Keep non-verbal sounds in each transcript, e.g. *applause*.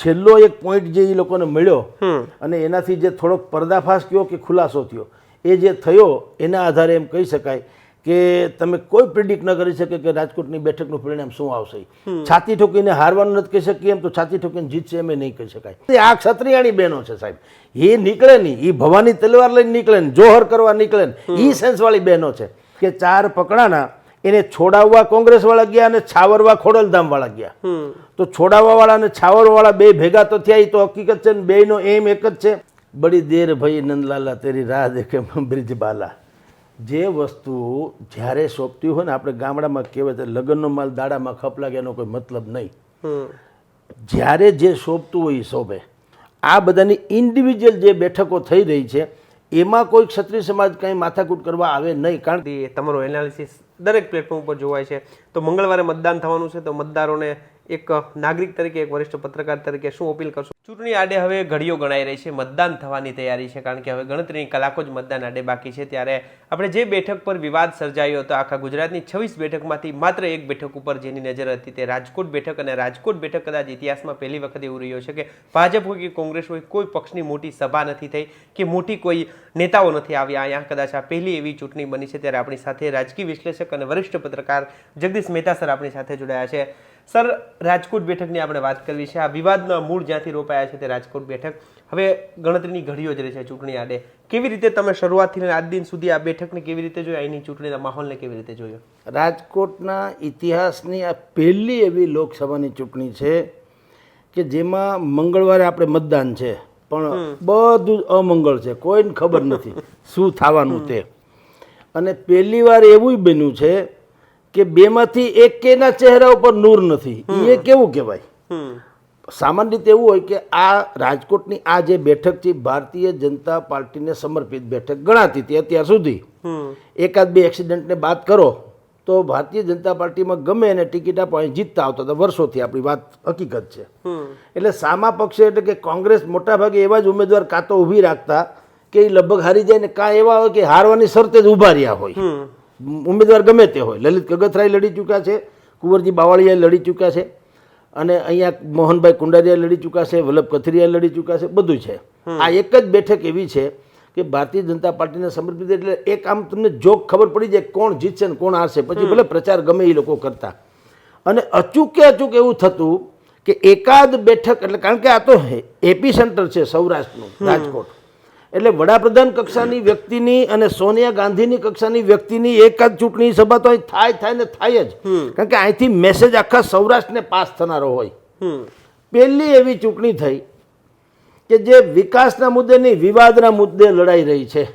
છેલ્લો એક પોઈન્ટ જે એ લોકોને મળ્યો અને એનાથી જે થોડોક પર્દાફાશ કયો કે ખુલાસો થયો એ જે થયો એના આધારે એમ કહી શકાય કે તમે કોઈ પ્રિડિક્ટ ન કરી શકે કે રાજકોટની બેઠકનું પરિણામ શું આવશે. છાતી ઠોકીને હારવાનું નથી કહી શકીએ એમ તો છાતી ઠોકીને જીતશે એમ નહીં કહી શકાય. આ ક્ષત્રિયાની બહેનો છે સાહેબ. એ નીકળે નહીં. એ ભવાની તલવાર લઈને નીકળે ને જોહર કરવા નીકળે ને. એ સેન્સવાળી બહેનો છે કે ચાર પકડાના એને છોડાવવા કોંગ્રેસવાળા ગયા અને છાવરવા ખોડલધામવાળા ગયા. તો છોડાવવાવાળા અને છાવરવાળા બે ભેગા તો થયા તો હકીકત છે ને બેયનો એમ એક જ છે. બડી દેર ભાઈ નંદલાલા તેરી રાહ દેખે બ્રિજબાલા જે વસ્તુ જ્યારે સોંપતી હોય ને આપણે ગામડામાં કહેવાય છે લગ્નનો માલ દાડામાં ખપ લાગે એનો કોઈ મતલબ નહીં. જ્યારે જે સોંપતું હોય એ શોભે આ બધાની ઇન્ડિવિજ્યુઅલ જે બેઠકો થઈ રહી છે એમાં કોઈ ક્ષત્રિય સમાજ કંઈ માથાકૂટ કરવા આવે નહીં. કારણ એ તમારો એનાલિસિસ દરેક પ્લેટફોર્મ ઉપર જોવાય છે. તો મંગળવારે મતદાન થવાનું છે તો મતદારોને એક નાગરિક તરીકે, એક વરિષ્ઠ પત્રકાર તરીકે શું અપીલ કરશો? ચૂંટણી આડે હવે ઘડીઓ ગણાઈ રહી છે, મતદાન થવાની તૈયારી છે, કારણ કે હવે ગણતરીની કલાકો જ મતદાન આડે બાકી છે. ત્યારે આપણે જે બેઠક પર વિવાદ સર્જાયો હતો, આખા ગુજરાતની છવ્વીસ બેઠકમાંથી માત્ર એક બેઠક ઉપર જેની નજર હતી તે રાજકોટ બેઠક અને રાજકોટ બેઠક કદાચ ઇતિહાસમાં પહેલી વખત એવું રહ્યો છે કે ભાજપ હોય કે કોંગ્રેસ હોય, કોઈ પક્ષની મોટી સભા નથી થઈ કે મોટી કોઈ નેતાઓ નથી આવ્યા અહીંયા કદાચ આ પહેલી એવી ચૂંટણી બની છે, ત્યારે આપણી સાથે રાજકીય વિશ્લેષક અને વરિષ્ઠ પત્રકાર જગદીશ મહેતા સર આપણી સાથે જોડાયા છે. સર રાજકોટ બેઠકની આપણે વાત કરવી છે. આ વિવાદના મૂળ જ્યાંથી રોપાયા છે તે રાજકોટ બેઠક. હવે ગણતરીની ઘડીઓ જ રહી છે ચૂંટણી આડે. કેવી રીતે તમે શરૂઆતથી આજ દિન સુધી આ બેઠકને કેવી રીતે જોઈ અહીંની ચૂંટણીના માહોલને કેવી રીતે જોયો? રાજકોટના ઇતિહાસની આ પહેલી એવી લોકસભાની ચૂંટણી છે કે જેમાં મંગળવારે આપણે મતદાન છે. પણ બધું અમંગળ છે. કોઈને ખબર નથી *laughs* શું થવાનું તે. અને પહેલી વાર એવું બન્યું છે કે બેમાંથી એકેના ચહેરા ઉપર નૂર નથી. એ કેવું કહેવાય? સામાન્ય રીતે એવું હોય કે આ રાજકોટની આ જે બેઠક છે ભારતીય જનતા પાર્ટીને સમર્પિત બેઠક ગણાતી હતી અત્યાર સુધી. એકાદ બે એક્સિડન્ટને બાદ કરો તો ભારતીય જનતા પાર્ટીમાં ગમે એને ટિકિટ આપો જીતતા આવતા હતા વર્ષોથી આપણી વાત હકીકત છે. એટલે સામા પક્ષે એટલે કે કોંગ્રેસ મોટાભાગે એવા જ ઉમેદવાર કાં તો ઊભી રાખતા કે એ લગભગ હારી જાય ને કાં એવા હોય કે હારવાની શરતે જ ઊભા રહ્યા હોય. ઉમેદવાર ગમે તે હોય. લલિત કગથરાય લડી ચૂક્યા છે કુંવરજી બાવળિયા લડી ચૂક્યા છે અને અહીંયા મોહનભાઈ કુંડારિયા લડી ચૂક્યા છે વલ્લભ કથિરિયા લડી ચૂક્યા છે બધું છે. આ એક જ બેઠક એવી છે કે ભારતીય જનતા પાર્ટીને સમર્પિત એટલે એક આમ તમને જોક ખબર પડી જાય કોણ જીતશે ને કોણ હારશે. પછી ભલે પ્રચાર ગમે એ લોકો કરતા. અને અચૂકે અચૂક એવું થતું કે એકાદ બેઠક એટલે કારણ કે આ તો એપી સેન્ટર છે સૌરાષ્ટ્રનું રાજકોટ. એટલે વડાપ્રધાન કક્ષાની વ્યક્તિની અને સોનિયા ગાંધીની કક્ષાની વ્યક્તિની એકાદ ચૂંટણી સભા તો થાય થાય ને થાય જ. કારણ કે અહીંથી મેસેજ આખા સૌરાષ્ટ્રને પાસ થનારો હોય. પહેલી એવી ચૂંટણી થઈ કે જે વિકાસના મુદ્દે નહીં વિવાદના મુદ્દે લડાઈ રહી છે.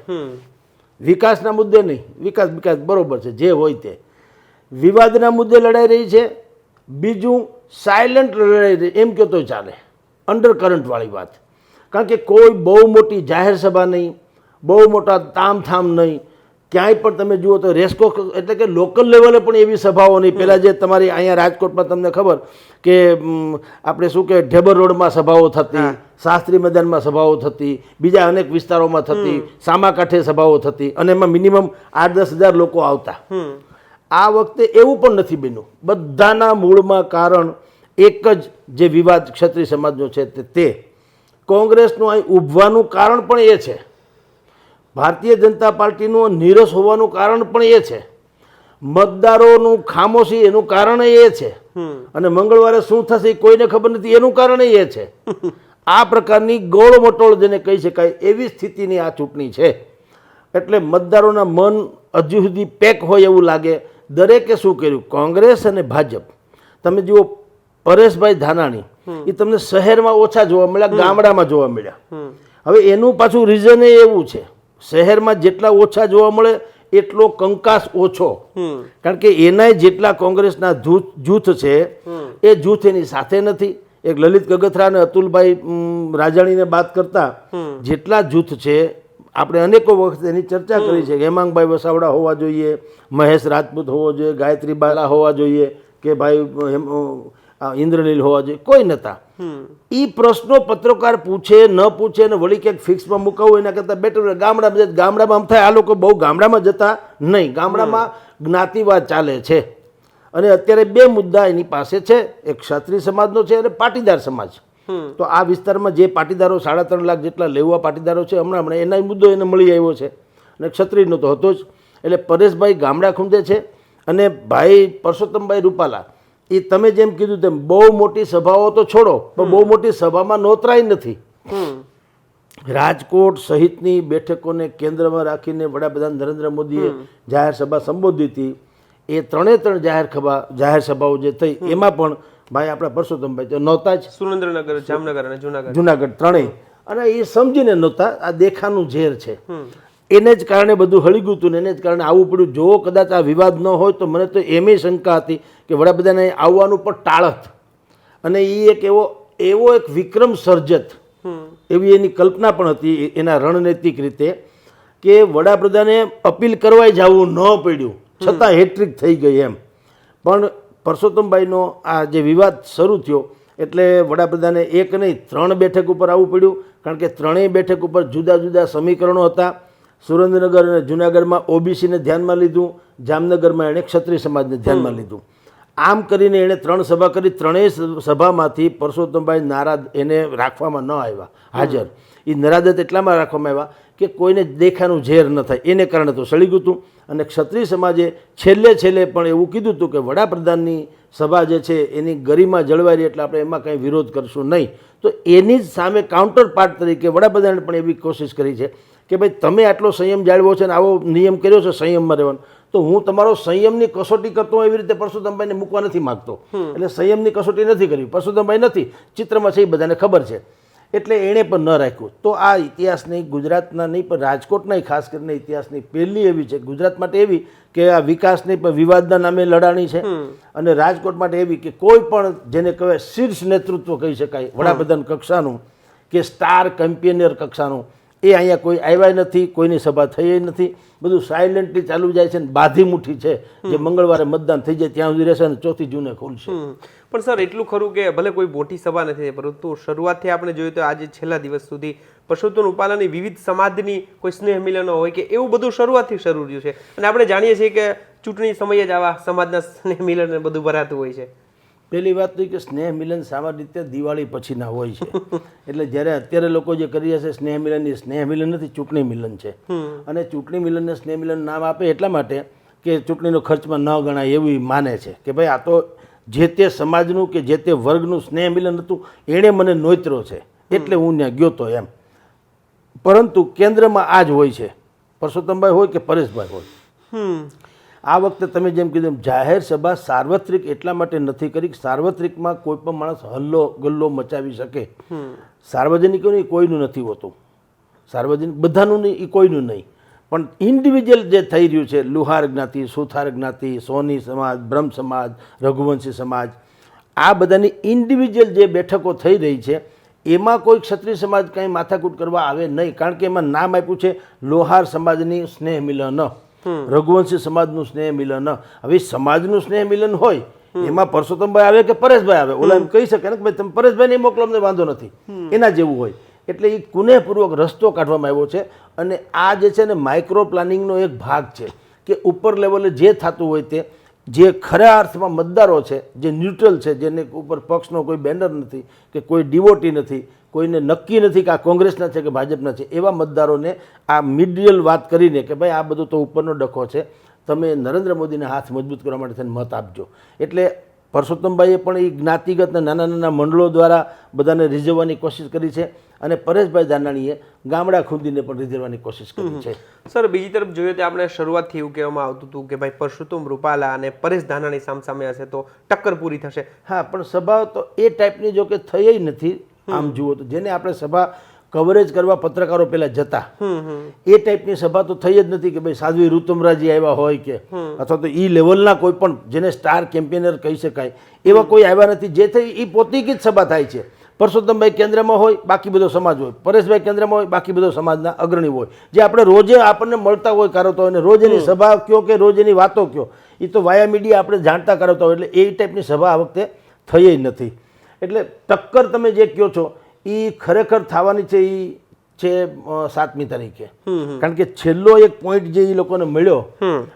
વિકાસના મુદ્દે નહીં વિકાસ વિકાસ બરોબર છે જે હોય તે. વિવાદના મુદ્દે લડાઈ રહી છે બીજું સાયલન્ટ લડાઈ રહી એમ કહો તો ચાલે અંડર કરંટવાળી વાત. કારણ કે કોઈ બહુ મોટી જાહેર સભા નહીં બહુ મોટા તામથામ નહીં. ક્યાંય પણ તમે જુઓ તો રેસ્કો એટલે કે લોકલ લેવલે પણ એવી સભાઓ નહીં. પહેલાં જે તમારી અહીંયા રાજકોટમાં તમને ખબર કે આપણે શું કે ઢેબર રોડમાં સભાઓ થતી શાસ્ત્રી મેદાનમાં સભાઓ થતી બીજા અનેક વિસ્તારોમાં થતી સામાકાંઠે સભાઓ થતી અને એમાં મિનિમમ આઠ દસ હજાર લોકો આવતા. આ વખતે એવું પણ નથી બન્યું. બધાના મૂળમાં કારણ એક જ જે વિવાદ ક્ષત્રિય સમાજનો છે તે તે કોંગ્રેસનું અહીં ઉભવાનું કારણ પણ એ છે. ભારતીય જનતા પાર્ટીનું નીરસ હોવાનું કારણ પણ એ છે. મતદારોનું ખામોશી એનું કારણ એ છે. અને મંગળવારે શું થશે કોઈને ખબર નથી એનું કારણ એ છે. આ પ્રકારની ગોળમટોળ જેને કહી શકાય એવી સ્થિતિની આ ચૂંટણી છે. એટલે મતદારોના મન હજુ સુધી પેક હોય એવું લાગે. દરેકે શું કર્યું? કોંગ્રેસ અને ભાજપ. તમે જુઓ પરેશભાઈ ધાનાણી એ તમને શહેરમાં ઓછા જોવા મળ્યા ગામડામાં જોવા મળ્યા. હવે એનું પાછું રીઝન એ એવું છે. શહેરમાં જેટલા ઓછા જોવા મળે એટલો કંકાસ ઓછો. કારણ કે એનાય જેટલા કોંગ્રેસના જૂથ જૂથ છે એ જૂથ એની સાથે નથી. એક લલિત ગગથરા અને અતુલભાઈ રાજાણીને વાત કરતા જેટલા જૂથ છે આપણે અનેકો વખત એની ચર્ચા કરી છે હેમાંગભાઈ વસાવડા હોવા જોઈએ મહેશ રાજપૂત હોવો જોઈએ ગાયત્રી બાલા હોવા જોઈએ કે ભાઈ ઇન્દ્રનીલ હોવા જોઈએ. કોઈ નતા. એ પ્રશ્નો પત્રકાર પૂછે, ન પૂછે ને વળી ક્યાંક ફિક્સમાં મુકાવું એના કરતાં બેટર ગામડામાં. ગામડામાં આમ થાય, આ લોકો બહુ ગામડામાં જતા નહીં. ગામડામાં જ્ઞાતિવાદ ચાલે છે. અને અત્યારે બે મુદ્દા એની પાસે છે. એક ક્ષત્રિય સમાજનો છે અને પાટીદાર સમાજ. તો આ વિસ્તારમાં જે પાટીદારો સાડા ત્રણ લાખ જેટલા લેવા પાટીદારો છે, હમણાં હમણાં એના મુદ્દો એને મળી આવ્યો છે. અને ક્ષત્રિયનો તો હતો જ. એટલે પરેશભાઈ ગામડા ખૂંદે છે અને ભાઈ પરસોત્તમભાઈ રૂપાલા એ તમે જેમ કીધું તેમ બહુ મોટી સભાઓ તો છોડો પણ બહુ મોટી સભામાં નોતરાય નથી. રાજકોટ સહિતની બેઠકોને કેન્દ્રમાં રાખીને વડાપ્રધાન નરેન્દ્ર મોદીએ જાહેર સભા સંબોધી હતી. એ ત્રણે ત્રણ જાહેર સભા જાહેર સભાઓ જે થઈ એમાં પણ ભાઈ આપણા પરસોત્તમભાઈ તો નહોતા જ. સુરેન્દ્રનગર જામનગર અને જુનાગઢ. જુનાગઢ ત્રણેય. અને એ સમજીને નહોતા આ દેખાનું ઝેર છે. એને જ કારણે બધું હળી ગયું હતું ને એને જ કારણે આવું પડ્યું. જો કદાચ આ વિવાદ ન હોય તો મને તો એમ શંકા હતી. કે વડાપ્રધાને આવવાનું પણ ટાળત. અને એ એક એવો એવો એક વિક્રમ સર્જત. એવી એની કલ્પના પણ હતી એના રણનૈતિક રીતે કે વડાપ્રધાને અપીલ કરવાય જવું ન પડ્યું. છતાં હેટ્રિક થઈ ગઈ એમ. પણ પરસોત્તમભાઈનો આ જે વિવાદ શરૂ થયો, એટલે વડાપ્રધાને એક નહીં, ત્રણ બેઠક ઉપર આવવું પડ્યું. કારણ કે ત્રણેય બેઠક ઉપર જુદા જુદા સમીકરણો હતા. સુરેન્દ્રનગર અને જુનાગઢમાં ઓબીસીને ધ્યાનમાં લીધું. જામનગરમાં એણે ક્ષત્રિય સમાજને ધ્યાનમાં લીધું. આમ કરીને એણે ત્રણ સભા કરી. ત્રણેય સભામાંથી પરસોત્તમભાઈ નારાદ એને રાખવામાં ન આવ્યા, હાજર. એ નરાદત એટલામાં રાખવામાં આવ્યા કે કોઈને દેખાનું ઝેર ન થાય. એને કારણે તો સળી ગયું હતું અને ક્ષત્રિય સમાજે છેલ્લે છેલ્લે પણ એવું કીધું હતું કે વડાપ્રધાનની સભા જે છે એની ગરિમા જળવાઈ એટલે આપણે એમાં કંઈ વિરોધ કરશું નહીં. તો એની જ સામે કાઉન્ટર પાર્ટ તરીકે વડાપ્રધાને પણ એવી કોશિશ કરી છે કે ભાઈ તમે આટલો સંયમ જાળવો છે ને આવો નિયમ કર્યો છે, સંયમમાં રહેવાનો. તો હું તમારો સંયમની કસોટી કરતો એવી રીતે પરસોત્તમભાઈને મૂકવા નથી માગતો. એટલે સંયમની કસોટી નથી કરવી. પરસોત્તમભાઈ નથી. ચિત્રમાં છે એ બધાને ખબર છે. એટલે એણે પણ ન રાખ્યું. તો આ ઇતિહાસની ગુજરાતના નહીં પણ રાજકોટના ખાસ કરીને ઇતિહાસની પહેલી એવી છે. ગુજરાત માટે એવી કે આ વિકાસની પણ વિવાદના નામે લડાણી છે. અને રાજકોટ માટે એવી કે કોઈ પણ જેને કહેવાય શીર્ષ નેતૃત્વ કહી શકાય વડાપ્રધાન કક્ષાનું કે સ્ટાર કેમ્પિયનર કક્ષાનું એ અહીંયા કોઈ આવ્યા નથી કોઈની સભા થઈ નથી. બધું સાયલન્ટલી ચાલુ જાય છે ને બાધી મુઠ્ઠી છે જે મંગળવારે મતદાન થઈ જાય ત્યાં સુધી રહેશે અને ચોથી જૂને ખુલશે. પણ સર એટલું ખરું કે ભલે કોઈ મોટી સભા નથી પરંતુ શરૂઆતથી આપણે જોયું તો આજે છેલ્લા દિવસ સુધી પશુત્વન ઉપાલનની વિવિધ સમાજની કોઈ સ્નેહ મિલનો હોય કે એવું બધું શરૂઆતથી શરૂ રહ્યું છે. અને આપણે જાણીએ છીએ કે ચૂંટણી સમયે જ આવા સમાજના સ્નેહ મિલન બધું ભરાતું હોય છે. પહેલી વાત તો કે સ્નેહ મિલન સામાન્ય રીતે દિવાળી પછીના હોય છે. એટલે જ્યારે અત્યારે લોકો જે કરી રહ્યા છે સ્નેહ મિલન એ સ્નેહ મિલન નથી ચૂંટણી મિલન છે. અને ચૂંટણી મિલનને સ્નેહ મિલન નામ આપે એટલા માટે કે ચૂંટણીનો ખર્ચમાં ન ગણાય એવું માને છે કે ભાઈ આ તો જે તે સમાજનું કે જે તે વર્ગનું સ્નેહ મિલન હતું એણે મને નોતરો છે. એટલે હું ત્યાં ગયો તો એમ. પરંતુ કેન્દ્રમાં આ જ હોય છે. પરસોત્તમભાઈ હોય કે પરેશભાઈ હોય? આ વખતે તમે જેમ કીધું એમ જાહેર સભા સાર્વત્રિક એટલા માટે નથી કરી સાર્વત્રિકમાં કોઈ પણ માણસ હલ્લો ગલ્લો મચાવી શકે. સાર્વજનિકોની કોઈનું નથી હોતું. સાર્વજનિક બધાનું નહીં, એ કોઈનું નહીં. પણ ઇન્ડિવિજ્યુઅલ જે થઈ રહ્યું છે, લુહાર જ્ઞાતિ, સુથાર જ્ઞાતિ, સોની સમાજ, બ્રહ્મ સમાજ, રઘુવંશી સમાજ, આ બધાની ઇન્ડિવિજ્યુઅલ જે બેઠકો થઈ રહી છે, એમાં કોઈ ક્ષત્રિય સમાજ કંઈ માથાકૂટ કરવા આવે નહીં. કારણ કે એમાં નામ આપ્યું છે, લોહાર સમાજની સ્નેહ મિલન રઘુવંશી સમાજનું સ્નેહ મિલન હવે સમાજનું સ્નેહ મિલન હોય એમાં પરસોત્તમભાઈ આવે કે પરેશભાઈ આવે? ઓલા એમ કહી શકે ને કે ભાઈ તમે પરેશભાઈ નહીં મોકલો અમને વાંધો નથી. એના જેવું હોય. એટલે એ કુનેહપૂર્વક રસ્તો કાઢવામાં આવ્યો છે અને આ જે છે ને માઇક્રો પ્લાનિંગનો એક ભાગ છે કે ઉપર લેવલે જે થતું હોય તે જે ખરા અર્થમાં મતદારો છે જે ન્યુટ્રલ છે જેને ઉપર પક્ષનો કોઈ બેનર નથી કે કોઈ ડિવોટી નથી કોઈને નક્કી નથી કે આ કોંગ્રેસના છે કે ભાજપના છે એવા મતદારોને આ મિડિયલ વાત કરીને કે ભાઈ આ બધું તો ઉપરનો ડખો છે તમે નરેન્દ્ર મોદીના હાથ મજબૂત કરવા માટે થઈને મત આપજો. એટલે પરસોત્તમભાઈએ પણ એ જ્ઞાતિગતના નાના નાના મંડળો દ્વારા બધાને રીઝવવાની કોશિશ કરી છે અને પરેશભાઈ દાનાણીએ ગામડા ખૂંદીને પણ રીઝવવાની કોશિશ કરી છે. સર બીજી તરફ જોઈએ તો આપણે શરૂઆતથી એવું કહેવામાં આવતું હતું કે ભાઈ પરસોત્તમ રૂપાલા અને પરેશ ધાનાણી સામસામે હશે તો ટક્કર પૂરી થશે. હા પણ સભા તો એ ટાઈપની જો કે થઈ નથી. આમ જુઓ તો જેને આપણે સભા કવરેજ કરવા પત્રકારો પહેલા જતા એ ટાઈપની સભા તો થઈ જ નથી કે ભાઈ સાધ્વી ઋતુમરાજી આવ્યા હોય કે અથવા તો ઈ લેવલના કોઈ પણ જેને સ્ટાર કેમ્પેનર કહી શકાય એવા કોઈ આવ્યા નથી. જે થઈ એ પોતીકી જ સભા થાય છે. પરસોત્તમભાઈ કેન્દ્રમાં હોય બાકી બધો સમાજ હોય. પરેશભાઈ કેન્દ્રમાં હોય બાકી બધો સમાજના અગ્રણી હોય. જે આપણે રોજે આપણને મળતા હોય કરાવતા હોય અને રોજ એની સભા કયો કે રોજ એની વાતો કયો એ તો વાયા મીડિયા આપણે જાણતા કરાવતા હોય. એટલે એ ટાઈપની સભા આ વખતે થઈ જ નથી. એટલે ટક્કર તમે જે કહો છો એ ખરેખર થવાની છે એ છે સાતમી તારીખે. કારણ કે છેલ્લો એક પોઈન્ટ જે એ લોકોને મળ્યો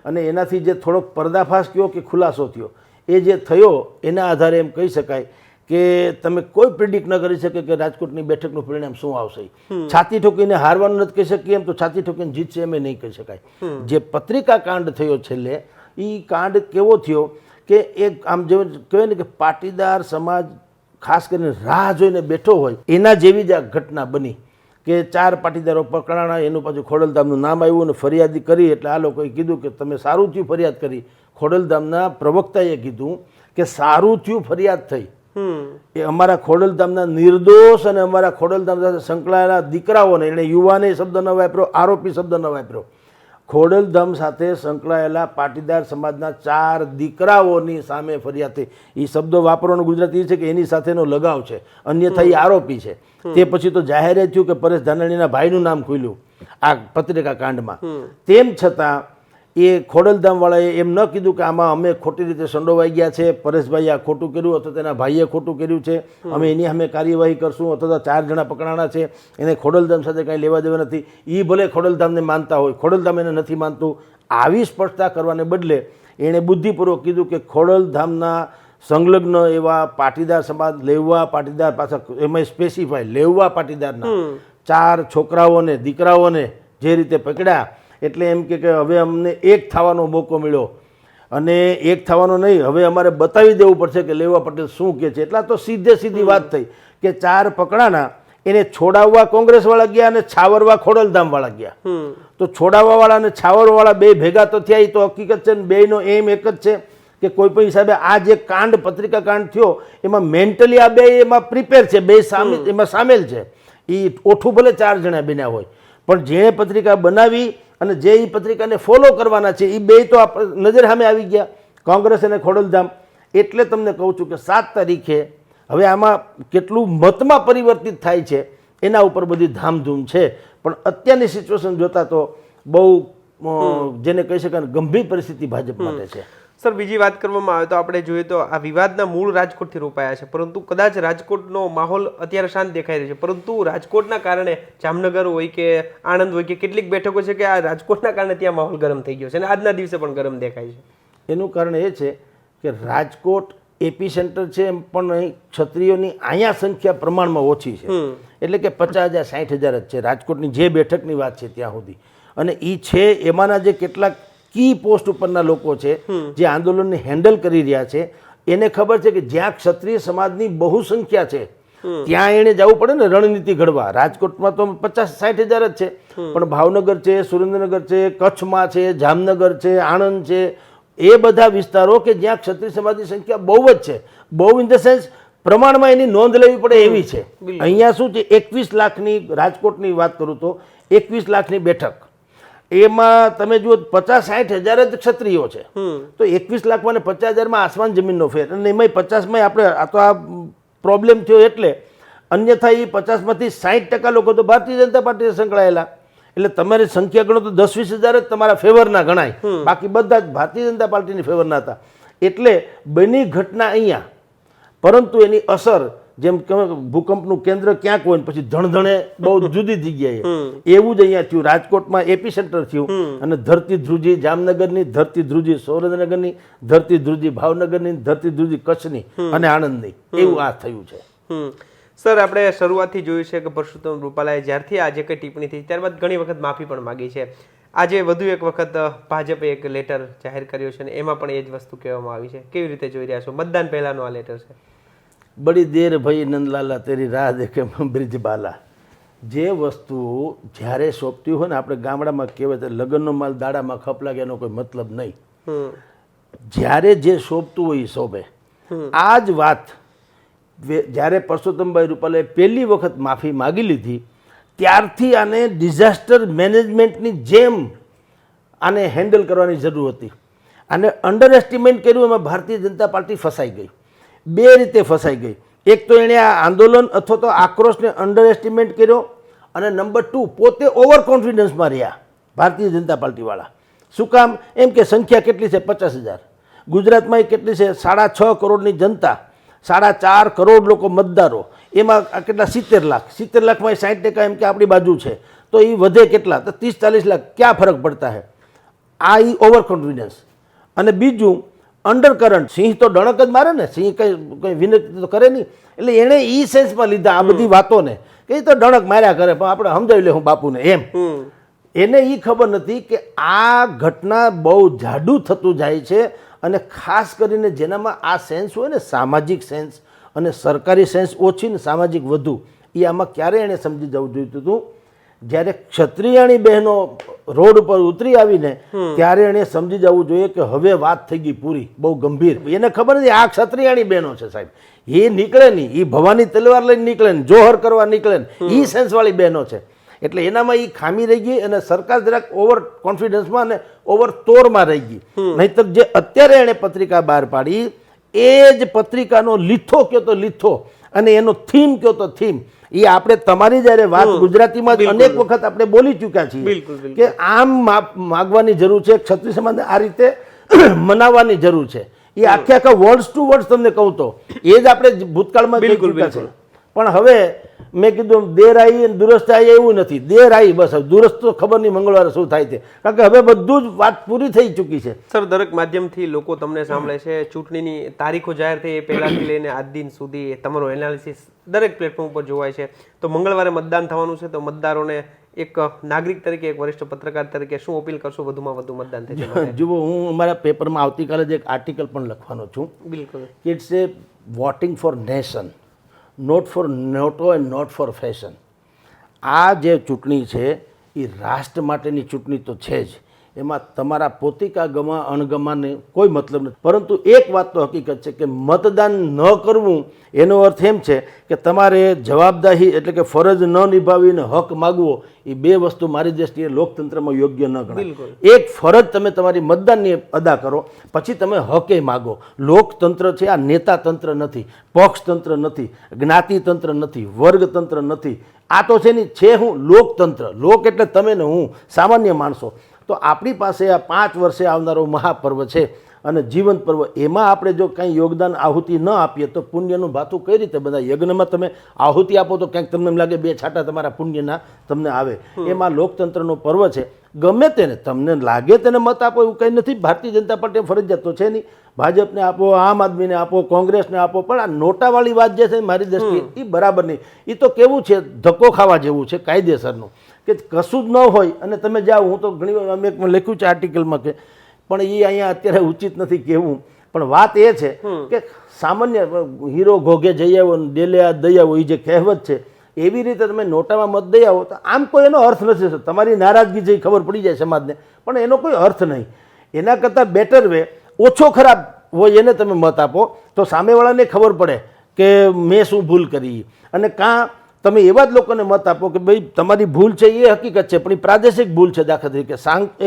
અને એનાથી જે થોડોક પર્દાફાશ કયો કે ખુલાસો થયો એ જે થયો એના આધારે એમ કહી શકાય કે તમે કોઈ પ્રિડિક્ટ ન કરી શકે કે રાજકોટની બેઠકનું પરિણામ શું આવશે. છાતી ઠોકીને હારવાનું નથી કહી શકીએ એમ તો છાતી ઠોકીને જીતશે એમ નહીં કહી શકાય. જે પત્રિકા કાંડ થયો છેલ્લે એ કાંડ કેવો થયો કે એક આમ જેવું કહેવાય ને કે પાટીદાર સમાજ ખાસ કરીને રાહ જોઈને બેઠો હોય એના જેવી જ આ ઘટના બની કે ચાર પાટીદારો પકડાણા એનું પાછું ખોડલધામનું નામ આવ્યું અને ફરિયાદી કરી એટલે આ લોકોએ કીધું કે તમે સારું થયું ફરિયાદ કરી. ખોડલધામના પ્રવક્તાએ કીધું કે સારું થયું ફરિયાદ થઈ. હમ. એ અમારા ખોડલધામના નિર્દોષ અને અમારા ખોડલધામ સાથે સંકળાયેલા દીકરાઓને એણે યુવાને શબ્દ ન વાપર્યો આરોપી શબ્દ ન વાપર્યો. ખોડલધામ સાથે સંકળાયેલા પાટીદાર સમાજના ચાર દીકરાઓની સામે ફરિયાદ થઈ. એ શબ્દો વાપરવાનો ગુજરાતી એ છે કે એની સાથેનો લગાવ છે. અન્યથા એ આરોપી છે. તે પછી તો જાહેર થયું કે પરેશ ધાનાણીના ભાઈનું નામ ખુલ્યું. આ પત્રિકા કાંડમાં. તેમ છતાં એ ખોડલધામવાળાએ એમ ન કીધું કે આમાં અમે ખોટી રીતે સંડોવાઈ ગયા છે પરેશભાઈ આ ખોટું કર્યું અથવા તેના ભાઈએ ખોટું કર્યું છે અમે એની સામે કાર્યવાહી કરશું અથવા તો ચાર જણા પકડાણા છે એને ખોડલધામ સાથે કાંઈ લેવા દેવા નથી. એ ભલે ખોડલધામને માનતા હોય ખોડલધામ એને નથી માનતું. આવી સ્પષ્ટતા કરવાને બદલે એણે બુદ્ધિપૂર્વક કીધું કે ખોડલધામના સંલગ્ન એવા પાટીદાર સમાજ લેવા પાટીદાર પાછા એમાં સ્પેસિફાય લેવા પાટીદારના ચાર છોકરાઓને દીકરાઓને જે રીતે પકડ્યા એટલે એમ કે કે હવે અમને એક થવાનો મોકો મળ્યો. અને એક થવાનો નહીં હવે અમારે બતાવી દેવું પડશે કે લેવા પટેલ શું કહે છે. એટલા તો સીધે સીધી વાત થઈ કે ચાર પકડાના એને છોડાવવા કોંગ્રેસવાળા ગયા અને છાવરવા ખોડલધામવાળા ગયા. તો છોડાવવાવાળા અને છાવરવાળા બે ભેગા તો થયા એ તો હકીકત છે ને બેયનો એમ એક જ છે કે કોઈ પણ હિસાબે આ જે કાંડ પત્રિકા કાંડ થયો એમાં મેન્ટલી આ બે એમાં પ્રિપેર છે બે સામે એમાં સામેલ છે. એ ઓઠું ભલે ચાર જણા બન્યા હોય પણ જેણે પત્રિકા બનાવી અને જે એ પત્રિકાને ફોલો કરવાના છે એ બે તો આપ નજર સામે આવી ગયા. કોંગ્રેસ અને ખોડલધામ. એટલે તમને કહું છું કે સાત તારીખે હવે આમાં કેટલું મતમાં પરિવર્તિત થાય છે એના ઉપર બધી ધામધૂમ છે. પણ અત્યારની સિચ્યુએશન જોતા તો બહુ જેને કહી શકાય ગંભીર પરિસ્થિતિ ભાજપ માટે છે. સર બીજી વાત કરવામાં આવે તો આપણે જોઈએ તો આ વિવાદના મૂળ રાજકોટથી રોપાયા છે. પરંતુ કદાચ રાજકોટનો માહોલ અત્યારે શાંત દેખાઈ રહ્યો છે. પરંતુ રાજકોટના કારણે જામનગર હોય કે આણંદ હોય કે કેટલીક બેઠકો છે કે આ રાજકોટના કારણે ત્યાં માહોલ ગરમ થઈ ગયો છે અને આજના દિવસે પણ ગરમ દેખાય છે. એનું કારણ એ છે કે રાજકોટ એપી સેન્ટર છે એમ પણ અહીં ક્ષત્રિયોની અહીંયા સંખ્યા પ્રમાણમાં ઓછી છે. એટલે કે પચાસ હજાર સાઠ હજાર જ છે. રાજકોટની જે બેઠકની વાત છે ત્યાં સુધી. અને એ છે એમાંના જે કેટલાક કી પોસ્ટ ઉપરના લોકો છે જે આંદોલનને હેન્ડલ કરી રહ્યા છે. એને ખબર છે કે જ્યાં ક્ષત્રિય સમાજની બહુ સંખ્યા છે ત્યાં એને જવું પડે ને રણનીતિ ઘડવા. રાજકોટમાં તો પચાસ સાઠ હજાર જ છે. પણ ભાવનગર છે સુરેન્દ્રનગર છે કચ્છમાં છે જામનગર છે આણંદ છે એ બધા વિસ્તારો કે જ્યાં ક્ષત્રિય સમાજની સંખ્યા બહુ જ છે. બહુ ઇન ધ સેન્સ પ્રમાણમાં એની નોંધ લેવી પડે એવી છે. અહીંયા શું છે? એકવીસ લાખની રાજકોટની વાત કરું તો એકવીસ લાખની બેઠક. એમાં તમે જુઓ પચાસ સાઠ હજાર જ ક્ષત્રિયો છે. તો એકવીસ લાખમાં ને પચાસ હજારમાં આસમાન જમીનનો ફેર. અને એમાંય પચાસમાં આપણે આ તો આ પ્રોબ્લેમ થયો એટલે અન્યથા એ પચાસમાંથી સાઠ ટકા લોકો તો ભારતીય જનતા પાર્ટીને સંકળાયેલા. એટલે તમારી સંખ્યા ગણો તો દસ વીસ હજાર જ તમારા ફેવરના ગણાય. બાકી બધા જ ભારતીય જનતા પાર્ટીની ફેવરના હતા. એટલે બની ઘટના અહીંયા. પરંતુ એની અસર જેમ કે ભૂકંપનું કેન્દ્ર ક્યાંક હોય ને પછી ધણધણે બહુ જુદી જગ્યાએ. એવું જ અહીંયા થયું. રાજકોટમાં એપી સેન્ટર થયું અને ધરતી ધ્રુજી જામનગરની ધરતી ધ્રુજી સુરેન્દ્રનગરની ધરતી ધ્રુજી ભાવનગરની ધરતી ધ્રુજી કચ્છની અને આણંદની. એવું આ થયું છે. સર આપણે શરૂઆતથી જોયું છે કે પરસોત્તમ રૂપાલાએ જ્યારથી આજે કંઈ ટિપ્પણી થઈ ત્યારબાદ ઘણી વખત માફી પણ માગી છે. આજે વધુ એક વખત ભાજપે એક લેટર જાહેર કર્યો છે અને એમાં પણ એ જ વસ્તુ કહેવામાં આવી છે. કેવી રીતે જોઈ રહ્યા છો? મતદાન પહેલાનો આ લેટર છે. બડી દેર ભઈ નંદલાલા તેરી રાહ દેખે બ્રિજબાલા. જે વસ્તુ જ્યારે સોંપતી હોય ને આપણે ગામડામાં કહેવાય લગ્નનો માલ દાડામાં ખપ લાગે એનો કોઈ મતલબ નહીં. જ્યારે જે સોંપતું હોય એ શોભે આ જ વાત જ્યારે પરસોત્તમભાઈ રૂપાલાએ પહેલી વખત માફી માગી લીધી ત્યારથી આને ડિઝાસ્ટર મેનેજમેન્ટની જેમ આને હેન્ડલ કરવાની જરૂર હતી. અને અંડર એસ્ટિમેટ કર્યું એમાં ભારતીય જનતા પાર્ટી ફસાઈ ગઈ. બે રીતે ફસાઈ ગઈ. એક તો એણે આ આંદોલન અથવા તો આક્રોશને અંડર એસ્ટિમેટ કર્યો અને નંબર ટુ પોતે ઓવર કોન્ફિડન્સમાં રહ્યા ભારતીય જનતા પાર્ટીવાળા. શું કામ? એમ કે સંખ્યા કેટલી છે? પચાસ હજાર. ગુજરાતમાં એ કેટલી છે? સાડા છ કરોડની જનતા, સાડા ચાર કરોડ લોકો મતદારો. એમાં કેટલા? સિત્તેર લાખ. સિત્તેર લાખમાં સાઠ ટકા એમ કે આપણી બાજુ છે. તો એ વધે કેટલા? તો ત્રીસ ચાલીસ લાખ. ક્યાં ફરક પડતા હે? આ ઈ ઓવર કોન્ફિડન્સ અને બીજું અંડર કરંટ સિંહ તો ડણક જ મારે ને સિંહ કઈ કઈ વિનંતી તો કરે નહીં. એટલે એણે ઈ સેન્સમાં લીધા આ બધી વાતોને. કે તો ડણક માર્યા કરે પણ આપણે સમજાવી લે હું બાપુને એમ. એને એ ખબર નથી કે આ ઘટના બહુ જાડું થતું જાય છે અને ખાસ કરીને જેનામાં આ સેન્સ હોય ને સામાજિક સેન્સ અને સરકારી સેન્સ ઓછી ને સામાજિક વધુ એ આમાં ક્યારે એણે સમજી જવું જોઈતું હતું? જ્યારે ક્ષત્રિયાણી બહેનો રોડ ઉપર ઉતરી આવીને ત્યારે એણે સમજી જવું જોઈએ કે હવે વાત થઈ ગઈ પૂરી બહુ ગંભીર. એને ખબર નથી આ ક્ષત્રિયાણી બહેનો છે સાહેબ. એ નીકળે નહીં એ ભવાની તલવાર લઈને નીકળે ને જોહર કરવા નીકળે ને એ સેન્સવાળી બહેનો છે. એટલે એનામાં એ ખામી રહી ગઈ અને સરકાર જરાક ઓવર કોન્ફિડન્સમાં અને ઓવર તોરમાં રહી ગઈ. નહીતર જે અત્યારે એણે પત્રિકા બહાર પાડી એ જ પત્રિકાનો લીથો કયો તો લીથો અને એનો થીમ કયો તો થીમ એ આપણે તમારી જ્યારે વાત ગુજરાતીમાં અનેક વખત આપણે બોલી ચૂક્યા છીએ. કે આમ માગવાની જરૂર છે ક્ષત્રિય સમાજને આ રીતે *clears throat* મનાવવાની જરૂર છે. એ આખે આખા વર્ડ્સ ટુ વર્ડ્સ તમને કહું તો. એ જ આપણે ભૂતકાળમાં બિલકુલ, બિલકુલ. પણ હવે મેં કીધું દેર આવી અને દુરસ્ત આવી એવું નથી. દેર આવી બસ. દુરસ્ત તો ખબર નહીં મંગળવારે શું થાય છે? કારણ કે હવે બધું જ વાત પૂરી થઈ ચૂકી છે. સર દરેક માધ્યમથી લોકો તમને સાંભળે છે. ચૂંટણીની તારીખો જાહેર થઈ એ પહેલાથી લઈને આજ દિન સુધી તમારો એનાલિસિસ દરેક પ્લેટફોર્મ ઉપર જોવાય છે. તો મંગળવારે મતદાન થવાનું છે. તો મતદારોને એક નાગરિક તરીકે એક વરિષ્ઠ પત્રકાર તરીકે શું અપીલ કરશો વધુમાં વધુ મતદાન થઈ? જુઓ હું અમારા પેપરમાં આવતીકાલે જ એક આર્ટિકલ પણ લખવાનો છું. બિલકુલ. It's a voting for nation not for નોટો એન્ડ નોટ ફોર ફેશન આ જે ચૂંટણી છે, એ રાષ્ટ્ર માટેની ચૂંટણી તો છે જ. એમાં તમારા પોતિકા ગમા અણગમાને કોઈ મતલબ નથી. પરંતુ એક વાત તો હકીકત છે કે મતદાન ન કરવું એનો અર્થ એમ છે કે તમારે જવાબદારી એટલે કે ફરજ ન નિભાવીને હક માગવો એ બે વસ્તુ મારી દ્રષ્ટિએ લોકતંત્રમાં યોગ્ય ન ગણાય. એક ફરજ તમે તમારી મતદાનની અદા કરો પછી તમે હકે માગો. લોકતંત્ર છે આ નેતા તંત્ર નથી પક્ષતંત્ર નથી જ્ઞાતિતંત્ર નથી વર્ગતંત્ર નથી. આ તો છે ને છે હું લોકતંત્ર. લોક એટલે તમે ને હું સામાન્ય માણસો. તો આપણી પાસે આ પાંચ વર્ષે આવનારો મહાપર્વ છે અને જીવન પર્વ. એમાં આપણે જો કાંઈ યોગદાન આહુતિ ન આપીએ તો પુણ્યનું ભાથું કઈ રીતે બધા યજ્ઞમાં તમે આહુતિ આપો તો ક્યાંક તમને એમ લાગે બે છાંટા તમારા પુણ્યના તમને આવે. એમાં લોકતંત્રનો પર્વ છે. ગમે તેને તમને લાગે તેને મત આપો એવું કંઈ નથી. ભારતીય જનતા પાર્ટી ફરજિયાત તો છે નહીં. ભાજપને આપો આમ આદમીને આપો કોંગ્રેસને આપો પણ આ નોટાવાળી વાત જે છે મારી દ્રષ્ટિએ એ બરાબર નહીં. એ તો કેવું છે ધક્કો ખાવા જેવું છે કાયદેસરનું. કે કશું જ ન હોય અને તમે જાઓ હું તો ઘણી વાર અમે એક લખ્યું છે આર્ટિકલમાં કે પણ એ અહીંયા અત્યારે ઉચિત નથી કહેવું પણ વાત એ છે કે સામાન્ય હીરો ઘોઘે જઈ આવો ડેલે આ દઈ આવો એ જે કહેવત છે એવી રીતે તમે નોટામાં મત દઈ આવો તો આમ કોઈ એનો અર્થ નથી તમારી નારાજગી જેવી ખબર પડી જાય સમાજને. પણ એનો કોઈ અર્થ નહીં. એના કરતાં બેટર વે ઓછો ખરાબ હોય એને તમે મત આપો તો સામેવાળાને ખબર પડે કે મેં શું ભૂલ કરી. અને કાં તમે એવા જ લોકોને મત આપો કે ભાઈ તમારી ભૂલ છે એ હકીકત છે પણ એ પ્રાદેશિક ભૂલ છે દાખલા તરીકે.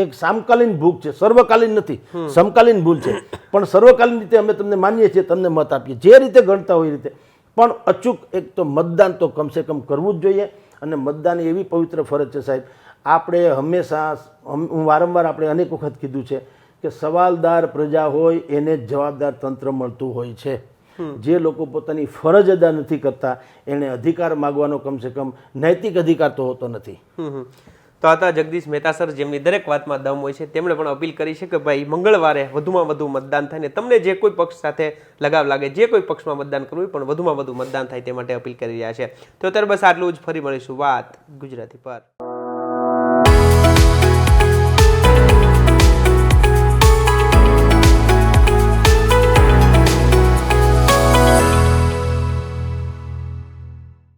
એક સામકાલીન ભૂખ છે સર્વકાલીન નથી સમકાલીન ભૂલ છે. પણ સર્વકાલીન રીતે અમે તમને માનીએ છીએ તમને મત આપીએ. જે રીતે ગણતા હોય એ રીતે. પણ અચૂક એક તો મતદાન તો કમસે કમ કરવું જ જોઈએ અને મતદાન એવી પવિત્ર ફરજ છે સાહેબ. આપણે હંમેશા હું વારંવાર આપણે અનેક વખત કીધું છે કે સવાલદાર પ્રજા હોય એને જ જવાબદાર તંત્ર મળતું હોય છે. જે લોકો પોતાની ફરજ અદા નથી કરતા એને અધિકાર માગવાનો કમસે કમ નૈતિક અધિકાર તો હોતો નથી. તો હતા જગદીશ મહેતા સર જેમની દરેક વાતમાં દમ હોય છે તેમણે પણ અપીલ કરી છે કે ભાઈ મંગળવારે વધુમાં વધુ મતદાન થાય ને તમને જે કોઈ પક્ષ સાથે લગાવ લાગે જે કોઈ પક્ષમાં મતદાન કરવું હોય પણ વધુમાં વધુ મતદાન થાય તે માટે અપીલ કરી રહ્યા છે. તો અત્યારે બસ આટલું જ ફરી મળીશું. વાત ગુજરાતી પર.